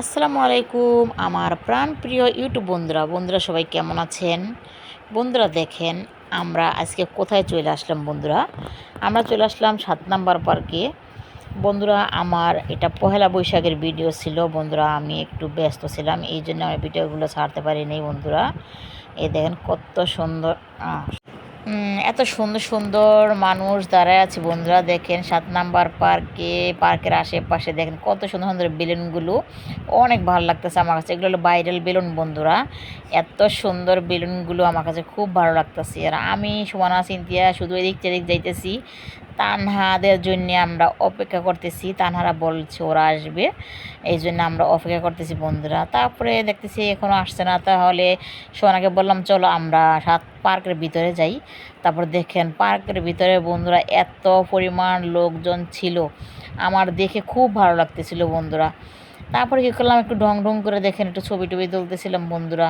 আসসালামু আলাইকুম, আমার প্রাণপ্রিয় ইউটিউব বন্ধুরা। বন্ধুরা, সবাই কেমন আছেন? বন্ধুরা, দেখেন, আমরা আজকে কোথায় চলে আসলাম বন্ধুরা? আমরা চলে আসলাম সাত নাম্বার পার্কে। বন্ধুরা, আমার এটা পহেলা বৈশাখের ভিডিও ছিল। বন্ধুরা, আমি একটু ব্যস্ত ছিলাম, এই জন্য আমি ভিডিওগুলো ছাড়তে পারিনি বন্ধুরা। এই দেখেন, কত সুন্দর এত সুন্দর সুন্দর মানুষ দাঁড়ায় আছে বন্ধুরা, দেখেন সাত নাম্বার পার্কে, পার্কের আশেপাশে দেখেন কত সুন্দর সুন্দর বেলুনগুলো, অনেক ভালো লাগতেছে আমার কাছে। এগুলো হলো ভাইরাল বেলুন বন্ধুরা, এত সুন্দর বেলুনগুলো আমার কাছে খুব ভালো লাগতেছে। আর আমি, সুমানা সিনতিয়া শুধু এদিক সেদিক যাইতেছি, তানহাদের জন্য আমরা অপেক্ষা করতেছি, তানহারা বলছে ওরা আসবে, এই জন্য আমরা অপেক্ষা করতেছি বন্ধুরা। তারপরে দেখতেছি এখনও আসছে না, তাহলে সোনাকে বললাম, চলো আমরা সাত পার্কের ভিতরে যাই, তারপর দেখেন পার্কের ভিতরে বন্ধুরা এত পরিমাণ লোকজন ছিল। আমার দেখে খুব ভালো লাগতেছিল বন্ধুরা। তারপরে কী করলাম, একটু ঢং ঢং করে দেখেন একটু ছবি টবি তুলতেছিলাম বন্ধুরা।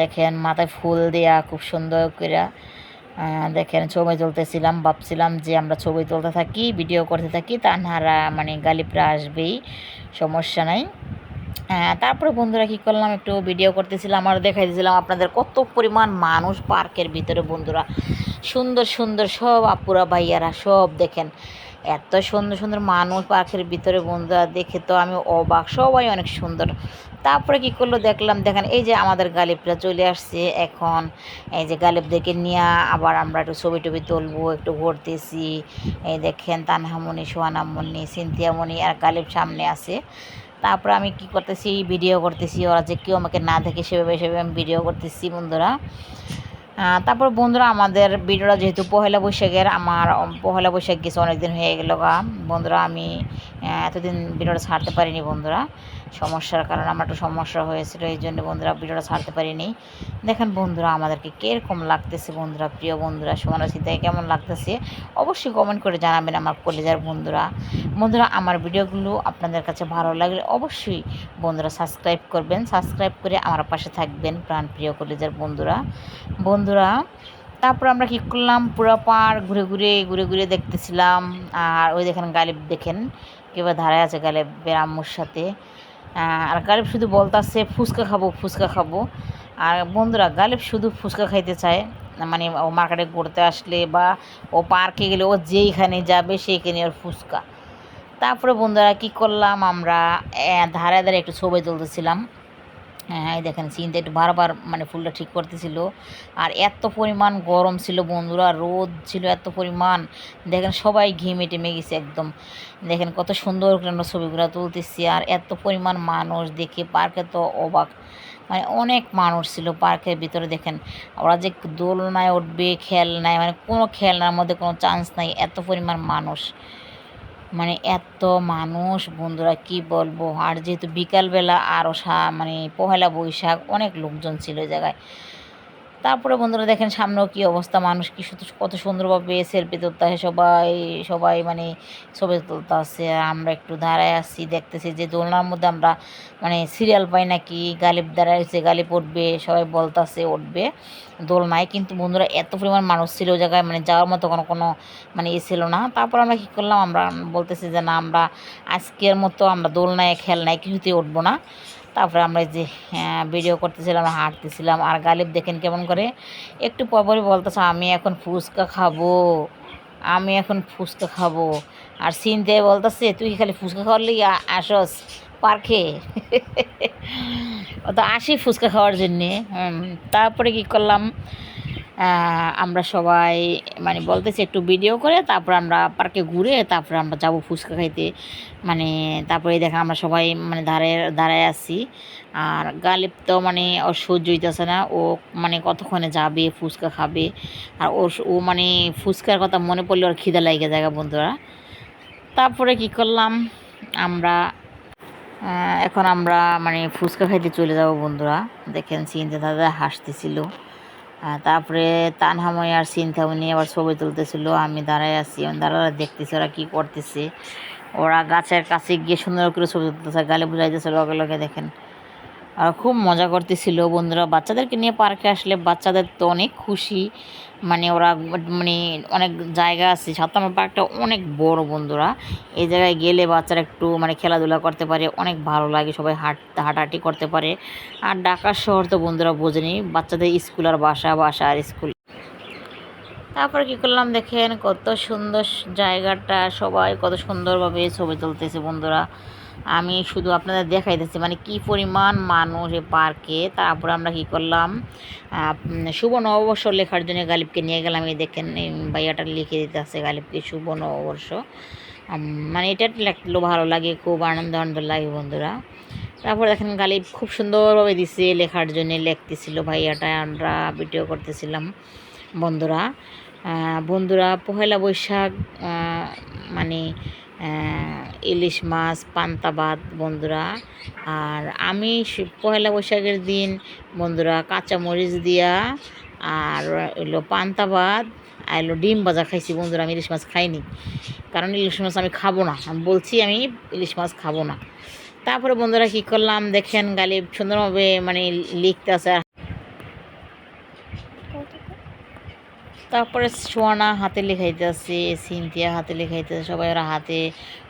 দেখেন মাথায় ফুল দেয়া, খুব সুন্দর করে দেখেন ছবি তুলতেছিলাম, ভাবছিলাম যে আমরা ছবি তুলতে থাকি ভিডিও করতে থাকি, তা তানহারা মানে গালিপরা আসবেই, সমস্যা নাই। হ্যাঁ তারপরে বন্ধুরা কী করলাম? একটু ভিডিও করতেছিলাম, আর দেখাই দিয়েছিলাম আপনাদের কত পরিমাণ মানুষ পার্কের ভিতরে বন্ধুরা। সুন্দর সুন্দর সব আপুরা, ভাইয়ারা সব দেখেন। এত সুন্দর সুন্দর মানুষ পার্কের ভিতরে বন্ধুরা, দেখে তো আমি অবাক, সবাই অনেক সুন্দর। তারপরে কি করল দেখলাম, দেখেন এই যে আমাদের গালিবরা চলে আসছে এখন। এই যে গালিবদেরকে নিয়ে আবার আমরা একটু ছবি টবি তুলবো, একটু ঘুরতেছি। এই দেখেন তানহামণি সোহানামণি সিনথিয়ামণি আর গালিব সামনে আছে। তারপরে আমি কি করতেছি ভিডিও করতেছি, ওরা যে কেউ আমাকে না দেখে সেভাবে সেভাবে আমি ভিডিও করতেছি বন্ধুরা। তারপর বন্ধুরা আমাদের ভিডিওটা যেহেতু পহেলা বৈশাখের, আমার পহেলা বৈশাখ গেছে, অনেকদিন হয়ে গেল গা। বন্ধুরা আমি এতদিন ভিডিওটা ছাড়তে পারিনি বন্ধুরা। সমস্যার কারণে আমার একটু সমস্যা হয়েছিল, এই জন্য বন্ধুরা ভিডিওটা ছাড়তে পারিনি। দেখেন বন্ধুরা, আমাদেরকে কীরকম লাগতেছে বন্ধুরা, প্রিয় বন্ধুরা, সমানা চিন্তায় কেমন লাগতেছে? অবশ্যই কমেন্ট করে জানাবেন আমার কলেজার বন্ধুরা। বন্ধুরা, আমার ভিডিওগুলো আপনাদের কাছে ভালো লাগলে অবশ্যই বন্ধুরা সাবস্ক্রাইব করবেন সাবস্ক্রাইব করে আমার পাশে থাকবেন প্রাণপ্রিয় কলেজার বন্ধুরা। বন্ধুরা, তারপর আমরা কী করলাম? পুরো পাড় ঘুরে ঘুরে ঘুরে ঘুরে দেখতেছিলাম। আর ওই দেখেন গালিব দেখেন কেউ ধারে আছে গালিবের আম্মুর সাথে। আর গালিব শুধু বলতাছে, ফুচকা খাব ফুচকা খাব। আর বন্ধুরা, গালিব শুধু ফুচকা খাইতে চায়। মানে ও মার্কেটে ঘুরতে আসলে বা ও পার্কে গেলে ও যেইখানে যাবে সেইখানে ওর ফুচকা। তারপরে বন্ধুরা, কি করলাম আমরা? ধারে ধারে একটু ছবি তুলতেছিলাম। হ্যাঁ এই দেখেন, চিনতে একটু বারবার মানে ফুলটা ঠিক করতেছিল। আর এত পরিমাণ গরম ছিল বন্ধুরা, রোদ ছিল এত পরিমাণ। দেখেন, সবাই ঘেমে টেমে গেছে একদম। দেখেন, কত সুন্দর করে আমরা ছবিগুলো তুলতেছি। আর এত পরিমাণ মানুষ দেখে পার্কে তো অবাক। মানে অনেক মানুষ ছিল পার্কের ভিতরে, দেখেন। ওরা যে দোলনায় উঠবে, খেলনায় মানে কোনো খেলনার মধ্যে কোনো চান্স নাই, এত পরিমাণ মানুষ। মানে এত মানুষ, বন্ধুরা কি বলব? আর যেহেতু বিকালবেলা আরও সা মানে পহেলা বৈশাখ অনেক লোকজন ছিল ওই জায়গায়। তারপরে বন্ধুরা দেখেন সামনেও কী অবস্থা, মানুষ কি কত সুন্দরভাবে সেলফি তুলতে আসে, সবাই সবাই মানে ছবি তুলতে আসছে আমরা একটু দাঁড়ায় আসছি দেখতেছি যে দোলনার মধ্যে আমরা মানে সিরিয়াল পাই নাকি, গালিব দাঁড়াইছে গালিব উঠবে, সবাই বলতাছে উঠবে দোলনায়। কিন্তু বন্ধুরা এত পরিমাণ মানুষ ছিল ওই জায়গায় মানে যাওয়ার মতো কোনো কোনো মানে ইয়ে ছিল না। তারপর আমরা কী করলাম, আমরা বলতেছি যে না, আমরা আজকের মতো আমরা দোলনায় খেলনায় কিছুতেই উঠবো না। তারপরে আমরা যে হ্যাঁ, ভিডিও করতেছিলাম হাঁটতেছিলাম। আর গালিব দেখেন কেমন করে একটু পর পরই বলতেছে আমি এখন ফুচকা খাব। আমি এখন ফুচকা খাব। আর সিন সিনতে বলতেছে তুই খালি ফুচকা খাওয়ার লিগে আসস পার্কে? তো আসি ফুচকা খাওয়ার জন্যে। তারপরে কি করলাম আমরা সবাই মানে বলতেছি একটু ভিডিও করে তারপর আমরা পার্কে ঘুরে তারপরে আমরা যাব ফুচকা খাইতে। মানে তারপরে দেখেন আমরা সবাই মানে ধারে দাঁড়ায় আছি। আর গালিব তো মানে ওর সহ্য হইতেছে না। ও মানে কতক্ষণে যাবে ফুচকা খাবে? আর ওর ও মানে ফুচকার কথা মনে পড়লে ওর খিদে লাগে জায়গা বন্ধুরা। তারপরে কি করলাম? আমরা এখন আমরা মানে ফুচকা খাইতে চলে যাব বন্ধুরা। দেখেন চিন্তা দাদা হাসতেছিল। তারপরে তানহাময় আর চিন্তামণি আবার ছবি তুলতেছিল। আমি দাঁড়ায় আছি, আমি দাঁড়ায় দেখতেছি ওরা কী করতেছে। ওরা গাছের কাছে গিয়ে সুন্দর করে ছবি তুলতেছে, গালে বুঝাইতেছে, লগে লগে দেখেন। আর খুব মজা করতেছিল বন্ধুরা। বাচ্চাদেরকে নিয়ে পার্কে আসলে বাচ্চাদের তো অনেক খুশি। মানে ওরা মানে অনেক জায়গা আছে। সাত নম্বর পার্কটা অনেক বড় বন্ধুরা। এই জায়গায় গেলে বাচ্চারা একটু মানে খেলাধুলা করতে পারে, অনেক ভালো লাগে, সবাই হাঁট, হাঁটাহাঁটি করতে পারে। আর ঢাকা শহর তো বন্ধুরা বোঝেনি, বাচ্চাদের স্কুল আর বাসা বাসা আর স্কুল। তারপর কী করলাম দেখেন, কত সুন্দর জায়গাটা, সবাই কত সুন্দরভাবে ছবি তুলতেছে বন্ধুরা। আমি শুধু আপনাদের দেখাইতেছি মানে কি পরিমাণ মানুষ এই পার্কে। তারপরে আমরা কি করলাম? শুভ নববর্ষ লেখার জন্য গালিবকে নিয়ে গেলাম। এই দেখেন ভাইয়াটা লিখে দিতে আছে গালিবকে, শুভ নববর্ষ। মানে এটা লিখলেও ভালো লাগে, খুব আনন্দ আনন্দ লাগে বন্ধুরা। তারপর দেখেন, গালিব খুব সুন্দরভাবে দিছে লেখার জন্য, লিখতেছিল ভাইয়াটা, আমরা ভিডিও করতেছিলাম বন্ধুরা। বন্ধুরা, পহেলা বৈশাখ মানে ইলিশ মাছ, পান্তা ভাত বন্ধুরা। আর আমি পহেলা বৈশাখের দিন বন্ধুরা কাঁচা মরিচ দিয়া আর এলো পান্তা ভাত আর এলো ডিম ভাজা খাইছি বন্ধুরা, আমি ইলিশ মাছ খাইনি। কারণ ইলিশ মাছ আমি খাব না। আমি বলছি আমি ইলিশ মাছ খাব না। তারপরে বন্ধুরা কী করলাম, দেখেন গালিব সুন্দরভাবে মানে লিখতে আছে তারপরে সোয়ানা হাতে লেখাইতে আছে সিনথিয়া হাতে লেখাইতে আছে সবাই ওরা হাতে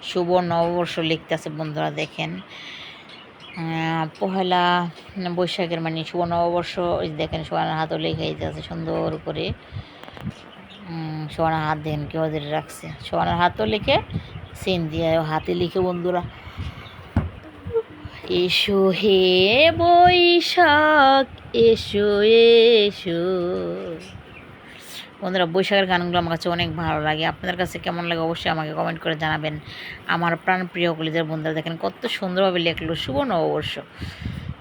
শুভ নববর্ষ লিখতে আছে বন্ধুরা দেখেন। পহেলা বৈশাখের মানে শুভ নববর্ষ দেখেন সোয়ানার হাতও লেখাইতে আছে সুন্দর করে। সোয়ানার হাত দেখেন কেউ ধরে রাখছে। সোয়ানার হাতও লিখে সিনথিয়া হাতে লিখে, বন্ধুরা। এসো হে বৈশাখ, এসো এসো। বন্ধুরা, বৈশাখের গানগুলো আমার কাছে অনেক ভালো লাগে। আপনাদের কাছে কেমন লাগে অবশ্যই আমাকে কমেন্ট করে জানাবেন। আমার প্রাণ প্রিয় কলিদের বন্ধুরা দেখেন, কত সুন্দরভাবে লেখলো, শুভ নববর্ষ।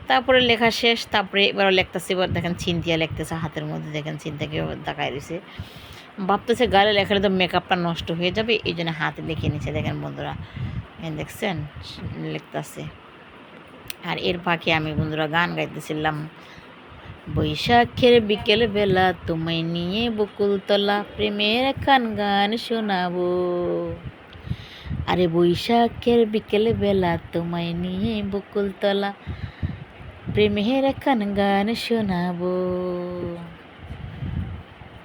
তারপরে লেখা শেষ, তারপরে এবার লেখতেছে, এবার দেখেন চিন্তিয়া লিখতেছে, হাতের মধ্যে দেখেন চিন্তাকে তাকায় রয়েছে ভাবতেছে গালে লেখালে তো মেকআপটা নষ্ট হয়ে যাবে, এই জন্য হাতে লিখে নিচ্ছে। দেখেন বন্ধুরা দেখছেন, লিখতেছে। আর এর ফাঁকে আমি বন্ধুরা গান গাইতেছিলাম। বৈশাখের বিকেল বেলা তোমায় নিয়ে বকুলতলা প্রেমের খান গান শোনাবো। আরে বৈশাখের বিকেল বেলা তোমায় নিয়ে বকুলতলা প্রেমের খান গান শোনাবো।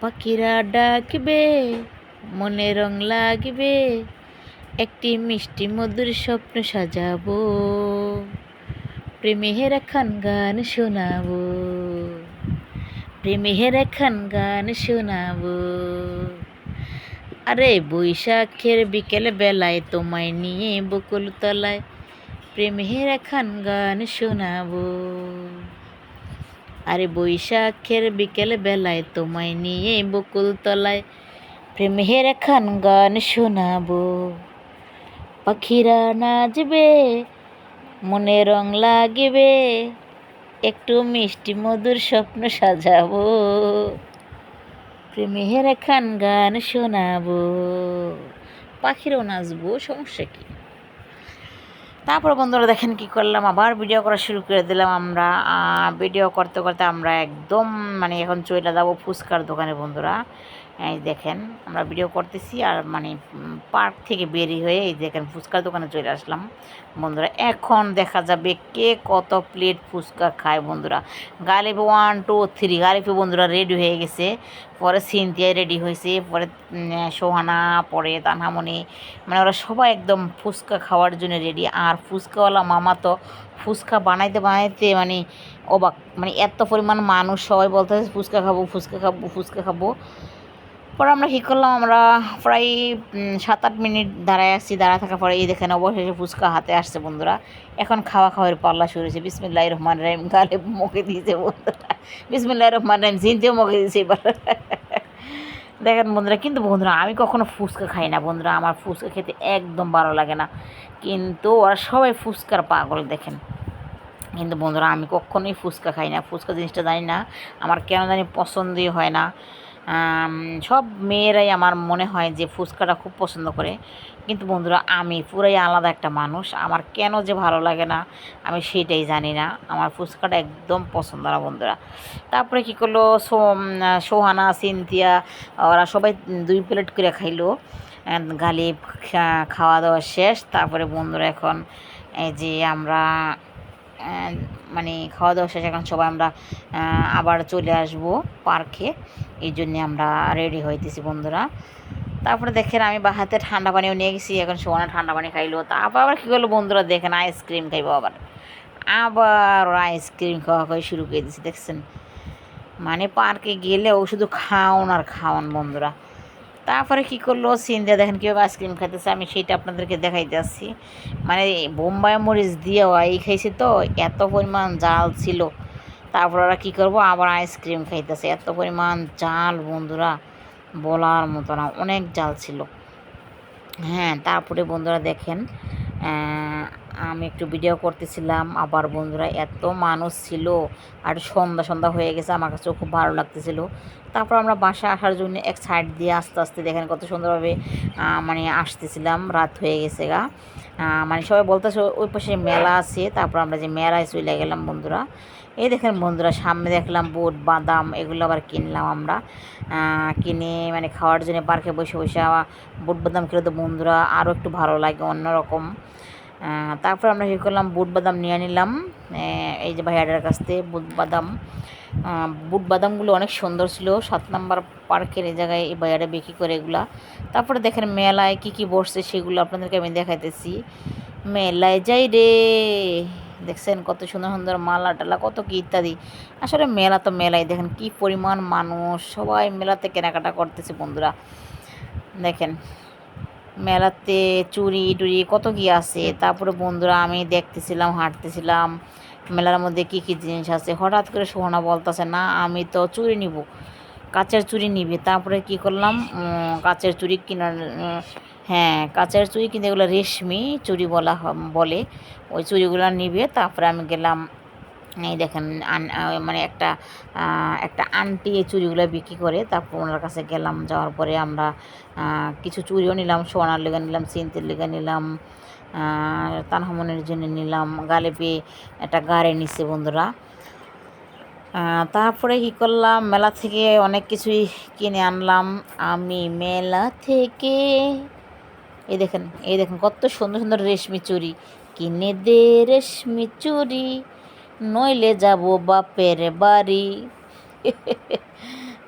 পাখিরা ডাকবে, মনে রং লাগবে, একটি মিষ্টি মধুর স্বপ্ন সাজাবো। প্রেমের খান গান শোনাবো। প্রেমের খান গান শোনাবো আরে বৈশাখের বিকেল বেলায় তোমায় নিয়ে বকুল তলায় প্রেমের খান গান শোনাবো আরে বৈশাখের বিকেল বেলায় তোমায় নিয়ে বকুল তলায় প্রেমের খান গান শোনাবো পাখিরা নাচবে মনে রং লাগবে একটু মিষ্টি মধুর স্বপ্ন সাজাবো। প্রেমের খান গান শোনাবো। পাখিরও নাচবো, সমস্যা কি? তারপর বন্ধুরা দেখেন কি করলাম, আবার ভিডিও করা শুরু করে দিলাম আমরা। ভিডিও করতে করতে আমরা একদম মানে এখন চলে যাব ফুচকার দোকানে বন্ধুরা। এই দেখেন, আমরা ভিডিও করতেছি আর মানে পার্ক থেকে বেরিয়ে হয়ে এই দেখেন ফুচকার দোকানে চলে আসলাম। বন্ধুরা, এখন দেখা যাবে কে কত প্লেট ফুচকা খায় বন্ধুরা। গালিবে ওয়ান টু থ্রি গালিবে বন্ধুরা রেডি হয়ে গেছে। পরে সিনথিয়া রেডি হয়েছে, পরে সোহানা, পরে তানহামনি মানে ওরা সবাই একদম ফুচকা খাওয়ার জন্য রেডি আর ফুচকাওয়ালা মামা তো ফুচকা বানাইতে বানাইতে মানে অবাক। মানে এত পরিমাণ মানুষ সবাই বলতে ফুচকা খাব ফুচকা খাব ফুচকা খাব। পরে আমরা কী করলাম? আমরা প্রায় সাত আট মিনিট দাঁড়ায় আসছি দাঁড়া থাকার পরে এই দেখেন অবশেষে ফুচকা হাতে আসছে বন্ধুরা। এখন খাওয়া খাওয়ার পাল্লা শুরু হয়েছে। বিসমিল্লাহ রহমান রাহিম। গালে মুখে দিয়েছে বন্ধুরা। বিসমিল্লাহ রহমান রাহিম। জিনতেও মুখে দিয়েছে এবার। দেখেন বন্ধুরা, কিন্তু বন্ধুরা, আমি কখনো ফুচকা খাই না বন্ধুরা। আমার ফুচকা খেতে একদম ভালো লাগে না। কিন্তু ওরা সবাই ফুচকার পাগল দেখেন। কিন্তু বন্ধুরা, আমি কখনোই ফুচকা খাই না। ফুচকা জিনিসটা জানি না। আমার কেন জানি পছন্দই হয় না। সব মেয়েরাই আমার মনে হয় যে ফুচকাটা খুব পছন্দ করে। কিন্তু বন্ধুরা, আমি পুরাই আলাদা একটা মানুষ। আমার কেন যে ভালো লাগে না, আমি সেটাই জানি না। আমার ফুচকাটা একদম পছন্দ না বন্ধুরা। তারপরে কী করল? সোহানা, সিনথিয়া, ওরা সবাই দুই প্লেট করে খাইলো। গালিব খাওয়া দাওয়া শেষ। তারপরে বন্ধুরা এখন এই যে আমরা মানে খাওয়া দাওয়া শেষ, এখন সবাই আমরা আবার চলে আসব পার্কে। এই জন্যে আমরা রেডি হইতেছি বন্ধুরা। তারপরে দেখেন আমি বা হাতে ঠান্ডা পানিও নিয়ে গেছি, এখন সোনা ঠান্ডা পানি খাইলো। তারপর আবার কী করল বন্ধুরা, দেখেন আইসক্রিম খাইবো আবার। আবার আইসক্রিম খাওয়া খাওয়া শুরু করে দিচ্ছে দেখছেন? মানে পার্কে গেলে ও শুধু খাওন আর খাওয়ান বন্ধুরা। তারপরে কি করল? সিনদা দেখেন কীভাবে আইসক্রিম খাইতেছে, আমি সেটা আপনাদেরকে দেখাইতে আসছি মানে বোম্বাই মরিচ দিয়ে এই খাইছে তো, এত পরিমাণ জাল ছিল। তারপর ওরা কী করব? আবার আইসক্রিম খাইতেছে। এত পরিমাণ জাল, বন্ধুরা, বলার মতো না, অনেক জাল ছিল। হ্যাঁ তারপরে বন্ধুরা দেখেন আমি একটু ভিডিও করতেছিলাম। আবার বন্ধুরা এত মানুষ ছিল আর সন্ধ্যা সন্ধ্যা হয়ে গেছে, আমার কাছেও খুব ভালো লাগতেছিল। তারপর আমরা বাসা আসার জন্য এক সাইড দিয়ে আস্তে আস্তে দেখেন কত সুন্দরভাবে মানে আসতেছিলাম, রাত হয়ে গেছে গা। মানে সবাই বলতেছে ওই পাশে মেলা আছে, তারপর আমরা যে মেলায় চলে গেলাম বন্ধুরা, এই দেখেন বন্ধুরা সামনে দেখলাম বুট, বাদাম, এগুলো আবার কিনলাম আমরা। কিনে মানে খাওয়ার জন্য পার্কে বসে বসে বুট, বাদাম খেলে তো বন্ধুরা আরও একটু ভালো লাগে অন্যরকম। তারপর আমরা কী করলাম? বুট বাদাম নিয়ে নিলাম। এই যে ভাইয়াটার কাছ থেকে বুট বাদাম। বুট বাদামগুলো অনেক সুন্দর ছিল। সাত নাম্বার পার্কের এই জায়গায় এই ভাইয়াটা বিক্রি করে এগুলা। তারপরে দেখেন মেলায় কি কি বসছে সেগুলো আপনাদেরকে আমি দেখাইতেছি। মেলায় যাই রে। দেখছেন কত সুন্দর সুন্দর মালা টালা, কত কি ইত্যাদি। আসলে মেলা তো মেলাই দেখেন কি পরিমাণ মানুষ। সবাই মেলাতে কেনাকাটা করতেছে বন্ধুরা। দেখেন। মেলাতে চুরি টুরি কত কি আছে। তারপরে বন্ধুরা আমি দেখতেছিলাম, হাঁটতেছিলাম, মেলার মধ্যে কি কি জিনিস আছে। হঠাৎ করে সোহনা বলতেছে, না, আমি তো চুরি নিব, কাচের চুড়ি নিবি। তারপরে কি করলাম কাচের চুড়ি কেনার হ্যাঁ কাচের চুড়ি কিন্তু এগুলো রেশমি চুড়ি বলা বলে, ওই চুড়িগুলো নিবে। তারপরে আমি গেলাম এই দেখেন মানে একটা একটা আন্টি এই চুড়িগুলো বিক্রি করে, তারপর ওনার কাছে গেলাম, যাওয়ার পরে আমরা কিছু চুড়িও নিলাম, সোনার লেগে নিলাম সিন্তের লেগে নিলাম তানহামনের জন্য নিলাম গালে পেয়ে একটা গাড়ি নিচ্ছে বন্ধুরা। তারপরে কী করলাম, মেলা থেকে অনেক কিছুই কিনে আনলাম, আমি মেলা থেকে, এই দেখেন এই দেখেন কত সুন্দর সুন্দর রেশমি চুড়ি কিনে দে রেশমি চুড়ি নইলে যাব বাপের বাড়ি।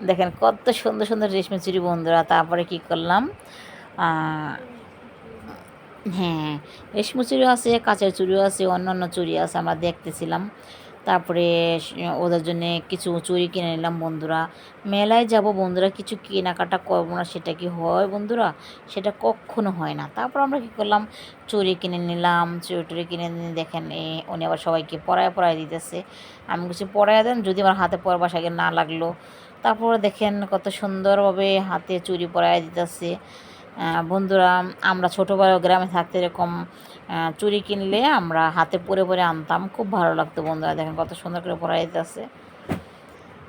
দেখেন কত সুন্দর সুন্দর রেশমি চুরি বন্ধুরা, তারপরে কি করলাম? হ্যাঁ রেশমি চুরিও আছে, কাঁচের চুড়িও আছে অন্য অন্য চুরি আছে আমরা দেখতেছিলাম। তারপরে ওদের জন্য কিছু চুরি কিনে নিলাম বন্ধুরা। মেলায় যাব বন্ধুরা, কিছু কেনাকাটা করব না, সেটা কি হয় বন্ধুরা? সেটা কখনো হয় না। তারপর আমরা কী করলাম? চুরি কিনে নিলাম চুরি টুড়ি কিনে নিয়ে দেখেন উনি আবার সবাইকে পড়ায় পড়ায় দিতেছে। আমি কিছু পড়ায় দেন, যদি আমার হাতে পর বাসাকে না লাগল। তারপরে দেখেন, কত সুন্দরভাবে হাতে চুরি পরায় দিতেছে। বন্ধুরা, আমরা ছোটোবেলায় গ্রামে থাকতে এরকম চুড়ি কিনলে আমরা হাতে পরে পরে আনতাম। খুব ভালো লাগতো বন্ধুরা, দেখেন কত সুন্দর করে পরাই দিতেছে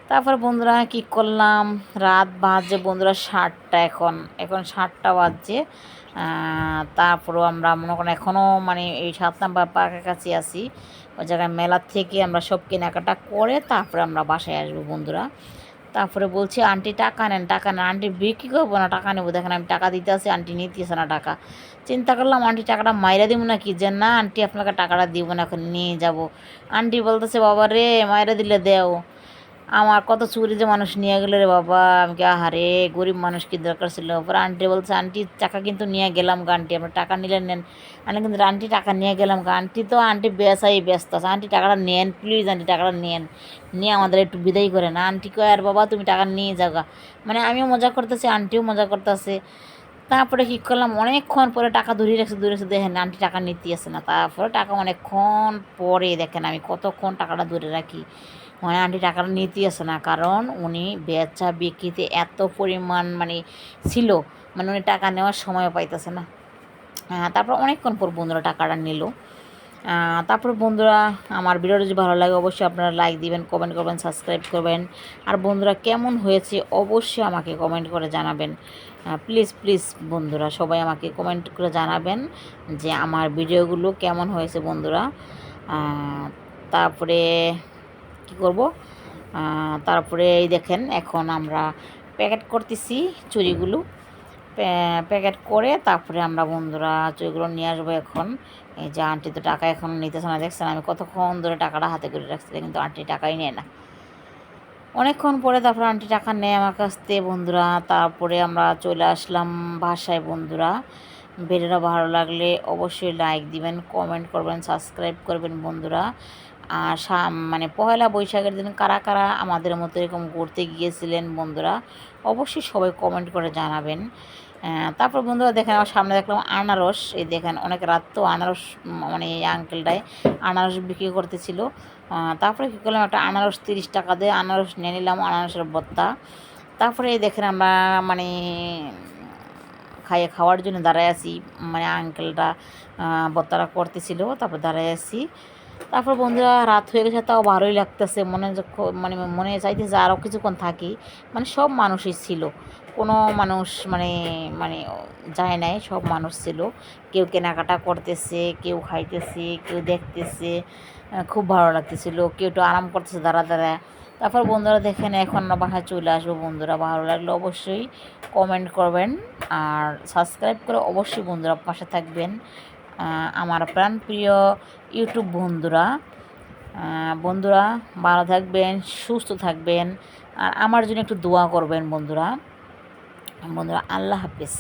তারপর বন্ধুরা কি করলাম? রাত বাজে বন্ধুরা সাতটা এখন এখন সাতটা বাজছে। তারপরও আমরা মনে করেন এখনও মানে এই সাত নাম্বার পার্কের কাছে আছি। ওই জায়গায় মেলার থেকে আমরা সব কেনাকাটা করে তারপরে আমরা বাসায় আসব বন্ধুরা। তারপরে বলছি, আন্টি, টাকা নেন টাকা নেন। আন্টি, বিক্রি করব না, টাকা নেব। দেখেন আমি টাকা দিতে আসি আন্টি নিতেছে না টাকা। চিন্তা করলাম, আন্টি, টাকাটা মাইরা দিব না কি যে, না, আন্টি, আপনাকে টাকাটা দিব না, এখন নিয়ে যাব। আন্টি বলতেছে, বাবা রে, মাইরা দিলে দেও। আমার কত চুরি যে মানুষ নিয়ে গেল রে বাবা। আমি কি আহারে গরিব মানুষ কি দরকার ছিল? পরে আন্টি বলছে, আন্টি, টাকা কিন্তু নিয়ে গেলাম গা, আন্টি আমরা টাকা নিলে নেন। আমি কিন্তু, আন্টি, টাকা নিয়ে গেলাম গা, আন্টি তো, আন্টি বেসাই ব্যস্ত আছে। আন্টি, টাকাটা নেন প্লিজ আন্টি, টাকাটা নেন। নিয়ে আমাদের একটু বিদায় করেন আন্টি কয়, আর বাবা, তুমি টাকা নিয়ে যাও। মানে আমিও মজা করতেছি, আন্টিও মজা করতেছে। তারপরে কী করলাম, অনেকক্ষণ পরে টাকা ধরিয়ে রাখছে ধরে রাখছে, দেখেন আন্টি টাকা নিতে আসে না। তারপরে টাকা অনেকক্ষণ পরে দেখেন আমি কতক্ষণ টাকাটা ধরে রাখি। মানে আন্টি টাকাটা নিতে আসে না, কারণ উনি বেচা বিক্রিতে এত পরিমাণ মানে ছিল মানে উনি টাকা নেওয়ার সময় পাইতেছে না। তারপর অনেকক্ষণ পর বন্ধুরা টাকাটা নিল। তারপরে বন্ধুরা আমার ভিডিওটা যদি ভালো লাগে অবশ্যই আপনারা লাইক দিবেন কমেন্ট করবেন সাবস্ক্রাইব করবেন। আর বন্ধুরা কেমন হয়েছে অবশ্যই আমাকে কমেন্ট করে জানাবেন। প্লিজ প্লিজ বন্ধুরা, সবাই আমাকে কমেন্ট করে জানাবেন যে আমার ভিডিওগুলো কেমন হয়েছে বন্ধুরা। তারপরে কি করব? তারপরে এই দেখেন, এখন আমরা প্যাকেট করতেছি চুরিগুলো। প্যা- প্যাকেট করে তারপরে আমরা বন্ধুরা চুরিগুলো নিয়ে আসব এখন। এই যে আন্টি তো টাকা এখন নিতেছে না, দেখছেন আমি কতক্ষণ ধরে টাকাটা হাতে করে রাখছি, কিন্তু আন্টি টাকাই নেয় না। অনেকক্ষণ পরে তারপর আন্টি টাকা নেয় আমার কাছ থেকে বন্ধুরা। তারপরে আমরা চলে আসলাম ভাষায় বন্ধুরা। ভিডিওটা ভালো লাগলে অবশ্যই লাইক দিবেন কমেন্ট করবেন সাবস্ক্রাইব করবেন বন্ধুরা। আর মানে পহেলা বৈশাখের দিন কারা কারা আমাদের মতো এরকম ঘুরতে গিয়েছিলেন বন্ধুরা, অবশ্যই সবাই কমেন্ট করে জানাবেন। তারপর বন্ধুরা দেখেন আমার সামনে দেখলাম আনারস। এই দেখেন অনেক রাত তো আনারস মানে এই আঙ্কেলটাই আনারস বিক্রি করতেছিল। তারপরে কী করলাম, একটা আনারস তিরিশ টাকা দিয়ে আনারস নিয়ে নিলাম, আনারসের বত্তা। তারপরে দেখেন আমরা মানে খাইয়ে খাওয়ার জন্য দাঁড়ায় আছি মানে আঙ্কেলটা বত্তারা করতেছিল, তারপর দাঁড়ায় আছি। তারপর বন্ধুরা রাত হয়ে গেছে, তাও ভালোই লাগতেছে, মনে মানে মনে চাইতেছে আরও কিছুক্ষণ থাকি। মানে সব মানুষই ছিল। কোনো মানুষ মানে মানে যায় নাই, সব মানুষ ছিল। কেউ কেনাকাটা করতেছে, কেউ খাইতেছে, কেউ দেখতেছে খুব ভালো লাগতেছিল, কেউ একটু আরাম করতেছে, দাঁড়া দাঁড়া। তারপর বন্ধুরা দেখেন, এখন আমরা বাসায় চলে আসব। বন্ধুরা ভালো লাগলে অবশ্যই কমেন্ট করবেন আর সাবস্ক্রাইব করে অবশ্যই বন্ধুরা পাশে থাকবেন। আমার প্রাণপ্রিয় ইউটিউব বন্ধুরা বন্ধুরা ভালো থাকবেন, সুস্থ থাকবেন আর আমার জন্য একটু দোয়া করবেন বন্ধুরা। বন্ধুরা আল্লাহ হাফিজ।